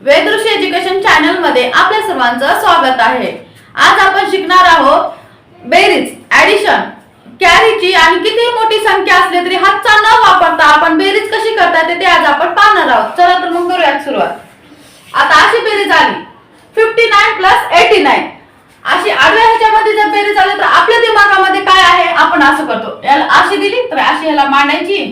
वेदृषी education चॅनलमध्ये आपल्या सर्वांचं स्वागत आहे. आज आपण शिकणार आहोत बेरीज ऍडिशन कॅरीची आणि किती मोठी संख्या असली तरी हातचा न वापरता आपण बेरीज कशी करता येते ते आज आपण पाहणार आहोत. चला तर मग करूयात सुरुवात. आता अशी बेरीज आली. Fifty nine plus eighty nine अशी आडव्या ह्याच्यामध्ये जर बेरीज आली तर आपल्या दिमागामध्ये काय आहे? आपण असं करतो. याला अशी दिली तर अशी ह्याला मांडायची.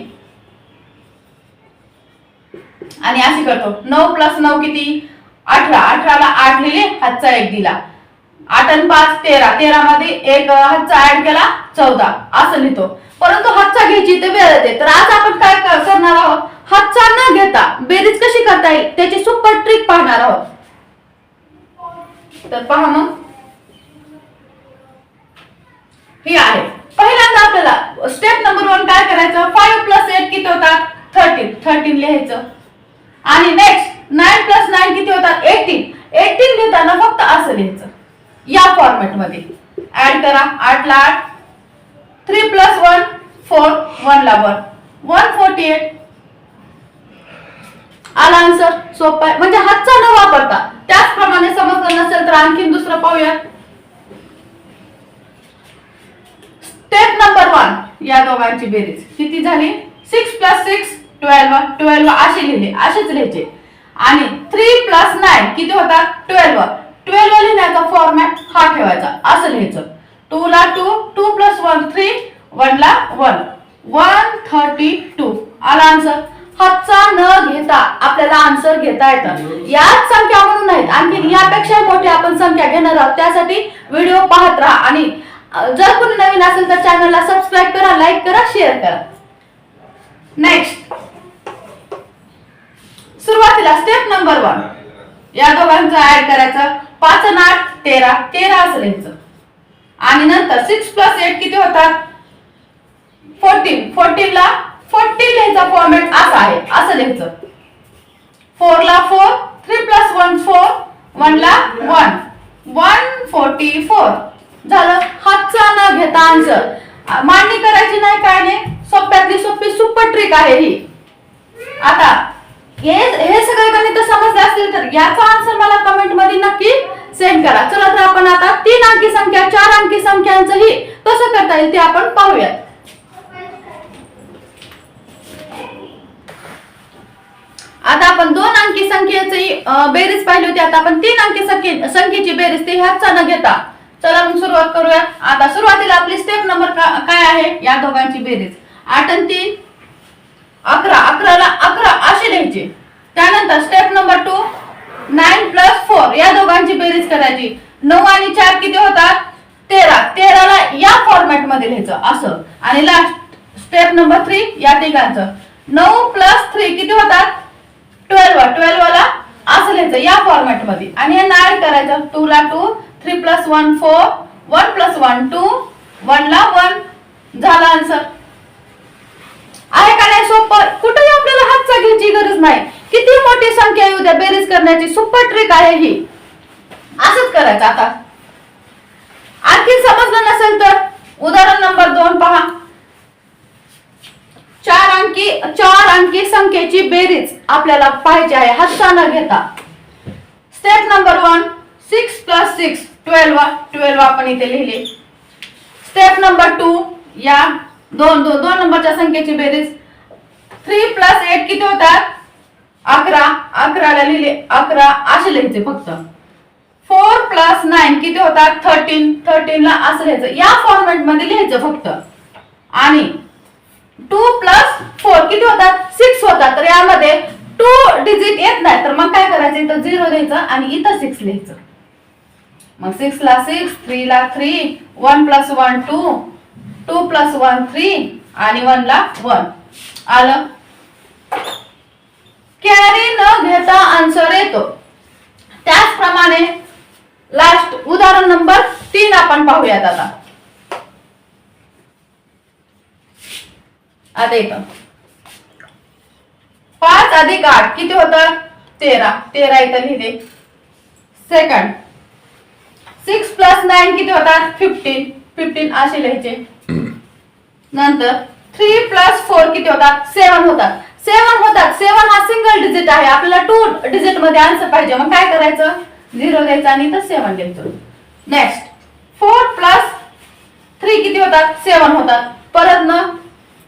आणि असे करतो. नऊ प्लस नऊ किती? अठरा. अठराला आठ लिहिले हातचा एक दिला. आठ आणि पाच तेरा. तेरा मध्ये एक हातचा ऍड केला चौदा. असं लिहितो. परंतु हातचा घ्यायची ते वेळ येते. तर आज आपण काय करणार आहोत? हातचा न घेता बेरीज कशी करता येईल? त्याची सुपर ट्रिक पाहणार आहोत. तर पहा मग. ही आहे. पहिल्यांदा आपल्याला स्टेप नंबर वन काय करायचं? फाईव्ह प्लस एट किती होतात? थर्टीन थर्टीन लिहायचं. आणि नेक्स्ट नाईन प्लस नाईन किती होतात? एटीन एटीन लिहिताना फक्त असं लिहायचं. या फॉर्मॅटमध्ये ऍड करा. आठ ला आठ. Three plus one four one ला वन वन फोर्टी एट आला आन्सर सोपा आहे. म्हणजे हातचा न वापरता. त्याचप्रमाणे समजलं नसेल तर आणखीन दुसरं पाहूया स्टेप नंबर वन या दोघांची बेरीज. किती झाली? Six plus six twelve twelve असे लिहिले असेच लिहायचे. आणि थ्री प्लस नाईन किती होतात ट्वेल्व ट्वेल्व लिहिण्याचा फॉर्मॅट हा ठेवायचा. असं लिहायचं. टू ला two two plus one three one ला वन वन थर्टी टू आला आन्सर हातचा न घेता आपल्याला आन्सर घेता येतं. याच संख्या म्हणून नाहीत. आणखी यापेक्षा मोठी आपण संख्या घेणार आहोत. त्यासाठी व्हिडिओ पाहत राहा. आणि जर कोणी नवीन असेल तर चॅनलला सबस्क्राईब करा लाईक करा शेअर करा. नेक्स्ट सुरुवातीला स्टेप नंबर वन या दोघांचं ऍड करायचं. पाच आणि आठ तेरा. तेरा असं लिहायचं. आणि नंतर सिक्स प्लस एट किती होतात? फोर्टीन फोर्टीनला फोर्टीन लिहायचा फॉर्मॅट असा आहे. असं लिहायचं. फोरला four three plus one four वनला वन वन फोर्टी फोर झालं. हातचा न घेता आन्सर मांडणी करायची नाही काय नाही सोप्यातली सोपी सुपर ट्रिक आहे ही. आता हे हे सगळे गणित समजले असतील तर याचा आन्सर मला कमेंटमध्ये नक्की सेंड करा. चला तर आपण आता तीन अंकी संख्या चार अंकी संख्यांचंही कसं करता येईल ते आपण पाहूयात. आता आपण दोन अंकी संख्येची बेरीज पाहिली होती. आता आपण तीन अंकी संख्ये संख्येची बेरीज ते ह्याचा न घेता. चला मग सुरुवात करूया. आता सुरुवातीला आपली स्टेप नंबर काय आहे? या दोघांची बेरीज. आठ आणि तीन अकरा अकराला अकरा असे लिहायचे त्यानंतर step number two nine plus four या दोघांची बेरीज करायची. नऊ आणि चार किती होतात? तेरा. तेराला या फॉर्मॅटमध्ये लिहायचं. असं. आणि लास्ट स्टेप नंबर थ्री या तिघांचं. नऊ प्लस थ्री किती होतात? ट्वेल्व ट्वेल्व ला असं लिहायचं या फॉर्मॅटमध्ये आणि हे ऍड करायचं. टू ला two three plus one four one plus one two one ला वन झाला आन्सर आहे का नाही सोपं कुठेही आपल्याला हातचा घ्यायची गरज नाही. किती मोठी संख्या येऊ द्या बेरीज करण्याची सुपर ट्रिक आहे ही. असंच करायचं आता. आणखी समजलं नसेल तर उदाहरण नंबर दोन पहा. चार अंकी चार अंकी संख्येची बेरीज आपल्याला पाहिजे आहे. हातचा न घेता. Step number one six plus six twelve twelve आपण इथे लिहिले. स्टेप नंबर टू या दोन दोन दोन नंबरच्या संख्येची बेरीज. थ्री प्लस एट किती होतात? अकरा. अकराला लिहिले. अकरा. असे लिहायचे फक्त. फोर प्लस नाईन किती होतात? थर्टीन. थर्टीन ला असं लिहायचं. या फॉर्मॅटमध्ये लिहायचं फक्त. आणि टू प्लस फोर किती होतात? सिक्स होतात. तर यामध्ये टू डिजिट येत नाही. तर मग काय करायचं? इथं झिरो द्यायचं आणि इथं सिक्स लिहायचं. मग सिक्स ला सिक्स थ्री ला three one plus one two two plus one three आणि वन ला वन. आलं? कॅरी न घेता आन्सर येतो. त्याचप्रमाणे लास्ट उदाहरण नंबर तीन आपण पाहूयात आता. आता इथं. पाच अधिक आठ किती होतं? तेरा. तेरा इथं लिहिले. सेकंड सिक्स प्लस नाईन किती होतात? फिफ्टीन फिफ्टीन असे लिहायचे. नंतर थ्री प्लस फोर किती होतात? सेवन होतात. सेवन होतात. सेवन हा सिंगल डिजिट आहे. आपल्याला टू डिजिटमध्ये आन्सर पाहिजे. मग काय करायचं? झिरो द्यायचं आणि इथं सेवन द्यायचं नेक्स्ट फोर प्लस थ्री किती होतात? सेवन होतात. परत न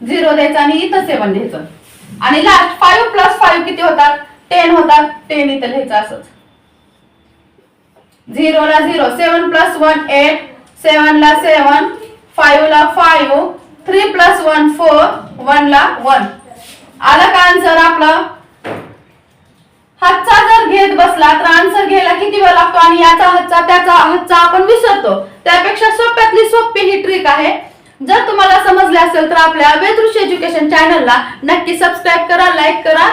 झिरो द्यायचं आणि इथं सेवन द्यायचं आणि लास्ट फाईव्ह प्लस फाईव्ह किती होतात? टेन होतात. टेन इथं लिहायचं असंच. झिरोला zero seven plus one eight seven ला सेवन फाईव्ह ला five three plus one four one ला वन आलं का आन्सर आपलं? हातचा जर घेत बसला तर आन्सर घ्यायला किती वेळ लागतो? आणि याचा हातचा त्याचा हातचा आपण विसरतो. त्यापेक्षा सोप्यातली सोपी ही ट्रिक आहे. जर तुम्हाला समजले असेल तर आपल्या वेदृश्य एज्युकेशन चॅनलला नक्की सबस्क्राईब करा लाईक करा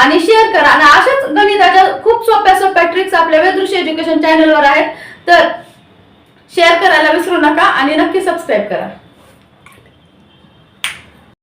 आणि शेअर करा. आणि अशाच गणिताच्या खूप सोप्या सोप्या ट्रिक्स आपल्या वेदृश्य एज्युकेशन चॅनलवर आहेत. तर शेअर करायला विसरू नका आणि नक्की सबस्क्राईब करा.